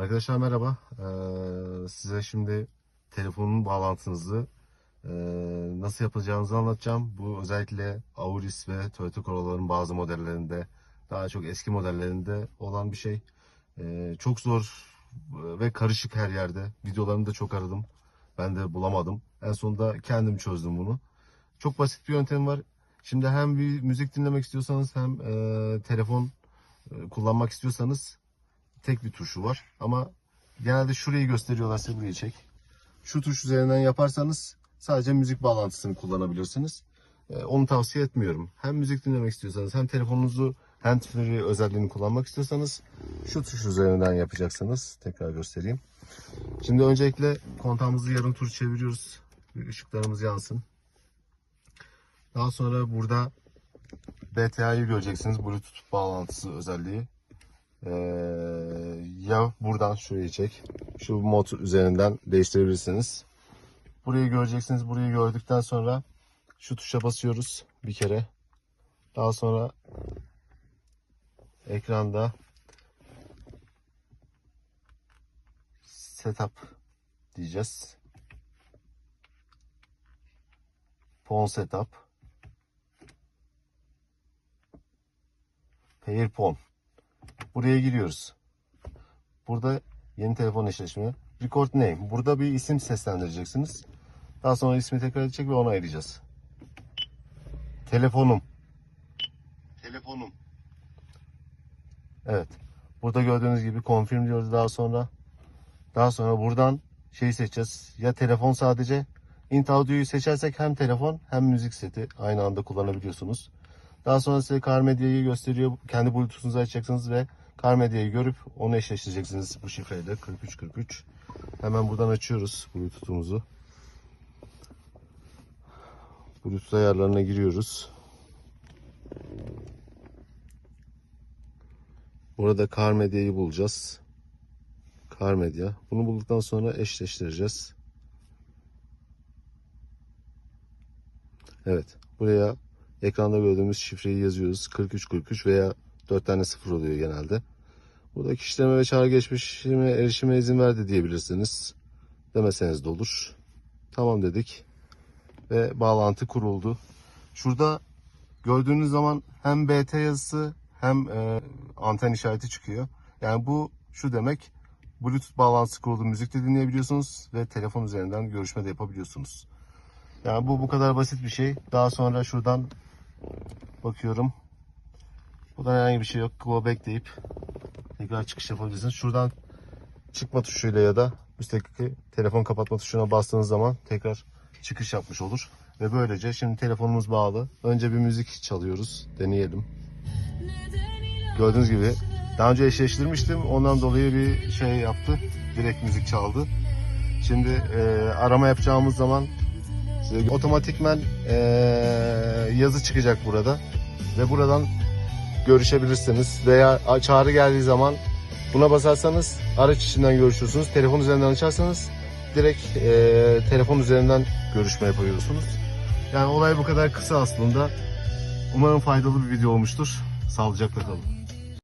Arkadaşlar merhaba. Ee, size şimdi telefonun bağlantınızı e, nasıl yapacağınızı anlatacağım. Bu özellikle Auris ve Toyota Corolla'ların bazı modellerinde, daha çok eski modellerinde olan bir şey. Ee, çok zor ve karışık her yerde. Videolarını da çok aradım. Ben de bulamadım. En sonunda kendim çözdüm bunu. Çok basit bir yöntem var. Şimdi hem bir müzik dinlemek istiyorsanız hem e, telefon e, kullanmak istiyorsanız tek bir tuşu var. Ama genelde şurayı gösteriyorlar size burayı çek. Şu tuş üzerinden yaparsanız sadece müzik bağlantısını kullanabilirsiniz. Ee, onu tavsiye etmiyorum. Hem müzik dinlemek istiyorsanız hem telefonunuzu handsfree özelliğini kullanmak istiyorsanız şu tuş üzerinden yapacaksınız. Tekrar göstereyim. Şimdi öncelikle kontağımızı yarım tur çeviriyoruz. Bir ışıklarımız yansın. Daha sonra burada BTA'yı göreceksiniz. Bluetooth bağlantısı özelliği. Ee, ya buradan şurayı çek. Şu mod üzerinden değiştirebilirsiniz. Burayı göreceksiniz. Burayı gördükten sonra şu tuşa basıyoruz bir kere. Daha sonra ekranda setup diyeceğiz. Phone setup. Pair phone. Buraya giriyoruz. Burada yeni telefon eşleşme. Record name. Burada bir isim seslendireceksiniz. Daha sonra ismi tekrar edecek ve ona arayacağız. Telefonum. Telefonum. Evet. Burada gördüğünüz gibi confirm diyoruz daha sonra. Daha sonra buradan şeyi seçeceğiz. Ya telefon sadece. Int Audio'yu seçersek hem telefon hem müzik seti aynı anda kullanabiliyorsunuz. Daha sonra size Car Media'yı gösteriyor. Kendi Bluetooth'unuzu açacaksınız ve Car Media'yı görüp onu eşleştireceksiniz bu şifreyle 4343. Hemen buradan açıyoruz Bluetooth'umuzu. Bluetooth ayarlarına giriyoruz. Burada Car Media'yı bulacağız. Car Media. Bunu bulduktan sonra eşleştireceğiz. Evet. Buraya ekranda gördüğümüz şifreyi yazıyoruz. 4343 veya 4 tane sıfır oluyor genelde. Buradaki işleme ve çağrı geçmişime erişime izin verdi diyebilirsiniz. Demeseniz de olur. Tamam dedik. Ve bağlantı kuruldu. Şurada gördüğünüz zaman hem BT yazısı hem e, anten işareti çıkıyor. Yani bu şu demek. Bluetooth bağlantısı kuruldu. Müzik de dinleyebiliyorsunuz ve telefon üzerinden görüşme de yapabiliyorsunuz. Yani bu bu kadar basit bir şey. Daha sonra şuradan bakıyorum. Buradan herhangi bir şey yok. Go back deyip tekrar çıkış yapabilirsiniz. Şuradan çıkma tuşuyla ya da üstteki telefon kapatma tuşuna bastığınız zaman tekrar çıkış yapmış olur. Ve böylece şimdi telefonumuz bağlı. Önce bir müzik çalıyoruz. Deneyelim. Gördüğünüz gibi daha önce eşleştirmiştim. Ondan dolayı bir şey yaptı. Direkt müzik çaldı. Şimdi e, arama yapacağımız zaman otomatikmen e, yazı çıkacak burada. Ve buradan görüşebilirsiniz. Veya çağrı geldiği zaman buna basarsanız araç içinden görüşürsünüz. Telefon üzerinden açarsanız direkt e, telefon üzerinden görüşme yapıyorsunuz. Yani olay bu kadar kısa aslında. Umarım faydalı bir video olmuştur. Sağlıcakla kalın.